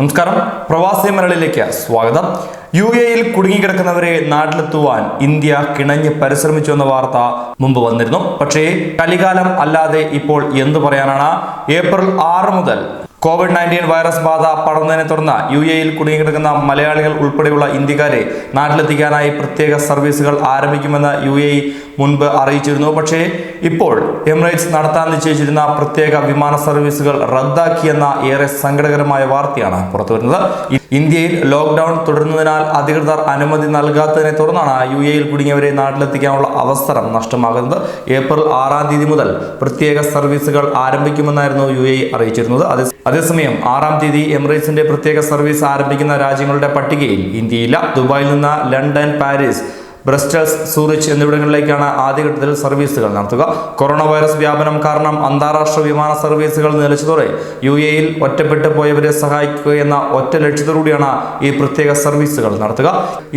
നമസ്കാരം. പ്രവാസി മലയാളിയിലേക്ക് സ്വാഗതം. യു എയിൽ കുടുങ്ങിക്കിടക്കുന്നവരെ നാട്ടിലെത്തുവാൻ ഇന്ത്യ കിണഞ്ഞ് പരിശ്രമിച്ചു എന്ന വാർത്ത മുമ്പ് വന്നിരുന്നു. പക്ഷേ കലികാലം അല്ലാതെ ഇപ്പോൾ എന്തു പറയാനാണ്? ഏപ്രിൽ ആറ് മുതൽ കോവിഡ് നയന്റീൻ വൈറസ് ബാധ പടർന്നതിനെ തുടർന്ന് യു എയിൽ കുടുങ്ങിക്കിടക്കുന്ന മലയാളികൾ ഉൾപ്പെടെയുള്ള ഇന്ത്യക്കാരെ നാട്ടിലെത്തിക്കാനായി പ്രത്യേക സർവീസുകൾ ആരംഭിക്കുമെന്ന് യു എ മുൻപ് അറിയിച്ചിരുന്നു. പക്ഷേ ഇപ്പോൾ എമിറേറ്റ്സ് നടത്താൻ നിശ്ചയിച്ചിരുന്ന പ്രത്യേക വിമാന സർവീസുകൾ റദ്ദാക്കിയെന്ന ഏറെ സങ്കടകരമായ വാർത്തയാണ് പുറത്തുവരുന്നത്. ഇന്ത്യയിൽ ലോക്ക്ഡൌൺ തുടരുന്നതിനാൽ അധികൃതർ അനുമതി നൽകാത്തതിനെ തുടർന്നാണ് യു എയിൽ കുടുങ്ങിയവരെ നാട്ടിലെത്തിക്കാനുള്ള അവസരം നഷ്ടമാകുന്നത്. ഏപ്രിൽ ആറാം തീയതി മുതൽ പ്രത്യേക സർവീസുകൾ ആരംഭിക്കുമെന്നായിരുന്നു യു എ അറിയിച്ചിരുന്നത് അതേസമയം ആറാം തീയതി എമിറേറ്റ്സിന്റെ പ്രത്യേക സർവീസ് ആരംഭിക്കുന്ന രാജ്യങ്ങളുടെ പട്ടികയിൽ ഇന്ത്യയില്ല. ദുബായിൽ നിന്ന് ലണ്ടൻ പാരീസ് ബ്രസ്റ്റൽസ് സൂറിച്ച് എന്നിവിടങ്ങളിലേക്കാണ് ആദ്യഘട്ടത്തിൽ സർവീസുകൾ നടത്തുക. കൊറോണ വൈറസ് വ്യാപനം കാരണം അന്താരാഷ്ട്ര വിമാന സർവീസുകൾ നിലച്ചതോടെ യു എയിൽ ഒറ്റപ്പെട്ടു പോയവരെ സഹായിക്കുക എന്ന ഒറ്റ ലക്ഷ്യത്തോടുകൂടിയാണ് ഈ പ്രത്യേക സർവീസുകൾ നടത്തുക.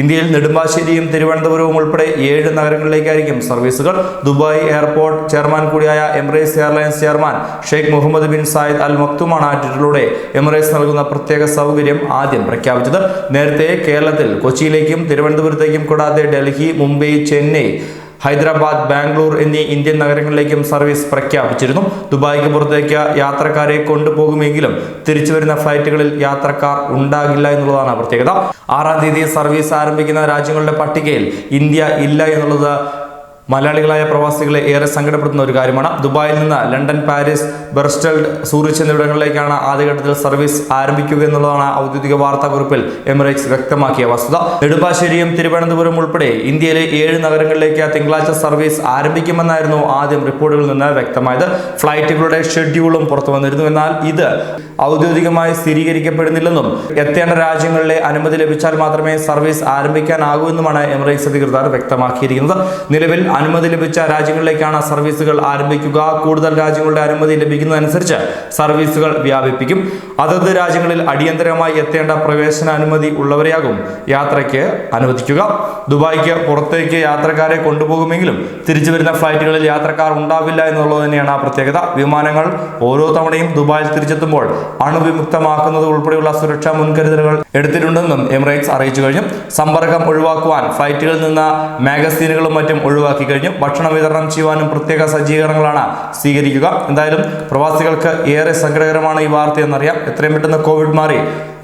ഇന്ത്യയിൽ നെടുമ്പാശ്ശേരിയും തിരുവനന്തപുരവും ഉൾപ്പെടെ ഏഴ് നഗരങ്ങളിലേക്കായിരിക്കും സർവീസുകൾ. ദുബായ് എയർപോർട്ട് ചെയർമാൻ കൂടിയായ Emirates Airlines chairman Sheikh Mohammed bin Zayed Al മക്തുമാണ് ട്വിറ്ററിലൂടെ എമിറേറ്റ്സ് നൽകുന്ന പ്രത്യേക സൗകര്യം ആദ്യം പ്രഖ്യാപിച്ചത്. നേരത്തെ കേരളത്തിൽ കൊച്ചിയിലേക്കും തിരുവനന്തപുരത്തേക്കും കൂടാതെ ഡൽഹി മുംബൈ ചെന്നൈ ഹൈദരാബാദ് ബാംഗ്ലൂർ എന്നീ ഇന്ത്യൻ നഗരങ്ങളിലേക്കും സർവീസ് പ്രഖ്യാപിച്ചിരുന്നു. ദുബായിക്ക് പുറത്തേക്ക് യാത്രക്കാരെ കൊണ്ടുപോകുമെങ്കിലും തിരിച്ചു വരുന്ന ഫ്ലൈറ്റുകളിൽ യാത്രക്കാർ ഉണ്ടാകില്ല എന്നുള്ളതാണ് പ്രത്യേകത. ആറാം തീയതി സർവീസ് ആരംഭിക്കുന്ന രാജ്യങ്ങളുടെ പട്ടികയിൽ ഇന്ത്യ ഇല്ല എന്നുള്ളത് മലയാളികളായ പ്രവാസികളെ ഏറെ സങ്കടപ്പെടുത്തുന്ന ഒരു കാര്യമാണ്. ദുബായിൽ നിന്ന് ലണ്ടൻ പാരീസ് ബെർസ്റ്റൽ സൂറിച്ച് എന്നിവിടങ്ങളിലേക്കാണ് ആദ്യഘട്ടത്തിൽ സർവീസ് ആരംഭിക്കുക എന്നുള്ളതാണ് ഔദ്യോഗിക വാർത്താക്കുറിപ്പിൽ എമിറേറ്റ്സ് വ്യക്തമാക്കിയ വസ്തുത. നെടുമ്പാശ്ശേരിയും തിരുവനന്തപുരം ഉൾപ്പെടെ ഇന്ത്യയിലെ ഏഴ് നഗരങ്ങളിലേക്ക് തിങ്കളാഴ്ച സർവീസ് ആരംഭിക്കുമെന്നായിരുന്നു ആദ്യം റിപ്പോർട്ടുകളിൽ നിന്ന് വ്യക്തമായത്. ഫ്ലൈറ്റുകളുടെ ഷെഡ്യൂളും പുറത്തു വന്നിരുന്നു എന്നാൽ ഇത് ഔദ്യോഗികമായി സ്ഥിരീകരിക്കപ്പെടുന്നില്ലെന്നും എത്തേണ്ട രാജ്യങ്ങളിലെ അനുമതി ലഭിച്ചാൽ മാത്രമേ സർവീസ് ആരംഭിക്കാനാകൂ എന്നുമാണ് എമിറേറ്റ്സ് അധികൃതർ വ്യക്തമാക്കിയിരിക്കുന്നത്. നിലവിൽ അനുമതി ലഭിച്ച രാജ്യങ്ങളിലേക്കാണ് സർവീസുകൾ ആരംഭിക്കുക. കൂടുതൽ രാജ്യങ്ങളുടെ അനുമതി ലഭിക്കുന്നതനുസരിച്ച് സർവീസുകൾ വ്യാപിപ്പിക്കും. അതത് രാജ്യങ്ങളിൽ അടിയന്തരമായി എത്തേണ്ട പ്രവേശന അനുമതി ഉള്ളവരെയാകും യാത്രയ്ക്ക് അനുവദിക്കുക. ദുബായിക്ക് പുറത്തേക്ക് യാത്രക്കാരെ കൊണ്ടുപോകുമെങ്കിലും തിരിച്ചു വരുന്ന ഫ്ലൈറ്റുകളിൽ യാത്രക്കാർ ഉണ്ടാവില്ല എന്നുള്ളത് തന്നെയാണ് ആ പ്രത്യേകത. വിമാനങ്ങൾ ഓരോ തവണയും ദുബായിൽ തിരിച്ചെത്തുമ്പോൾ അണുവിമുക്തമാക്കുന്നത് ഉൾപ്പെടെയുള്ള സുരക്ഷാ മുൻകരുതലുകൾ എടുത്തിട്ടുണ്ടെന്നും എമിറേറ്റ്സ് അറിയിച്ചു കഴിഞ്ഞു. സമ്പർക്കം ഒഴിവാക്കുവാൻ ഫ്ലൈറ്റുകളിൽ നിന്ന് മാഗസീനുകളും മറ്റും ഒഴിവാക്കി. കഴിഞ്ഞു ഭക്ഷണം വിതരണം ചെയ്യുവാനും പ്രത്യേക സജ്ജീകരണങ്ങളാണ് സ്വീകരിക്കുക. എന്തായാലും പ്രവാസികൾക്ക് ഏറെ സങ്കടകരമാണ് ഈ വാർത്ത എന്നറിയാം. എത്രയും പെട്ടെന്ന് കോവിഡ് മാറി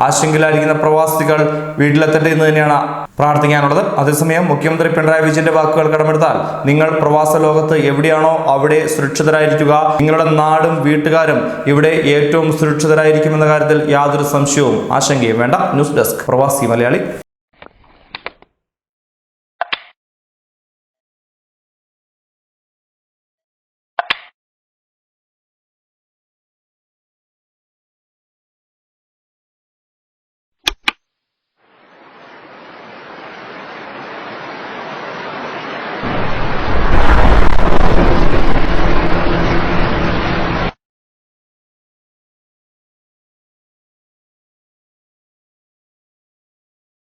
ആശങ്കയിലായിരിക്കുന്ന പ്രവാസികൾ വീട്ടിലെത്തട്ടെ എന്ന് തന്നെയാണ് പ്രാർത്ഥിക്കാനുള്ളത്. അതേസമയം മുഖ്യമന്ത്രി പിണറായി വിജയന്റെ വാക്കുകൾ കടമെടുത്താൽ നിങ്ങൾ പ്രവാസ ലോകത്ത് എവിടെയാണോ അവിടെ സുരക്ഷിതരായിരിക്കുക. നിങ്ങളുടെ നാടും വീട്ടുകാരും ഇവിടെ ഏറ്റവും സുരക്ഷിതരായിരിക്കുമെന്ന കാര്യത്തിൽ യാതൊരു സംശയവും ആശങ്കയും വേണ്ട. ന്യൂസ് ഡെസ്ക് പ്രവാസി മലയാളി.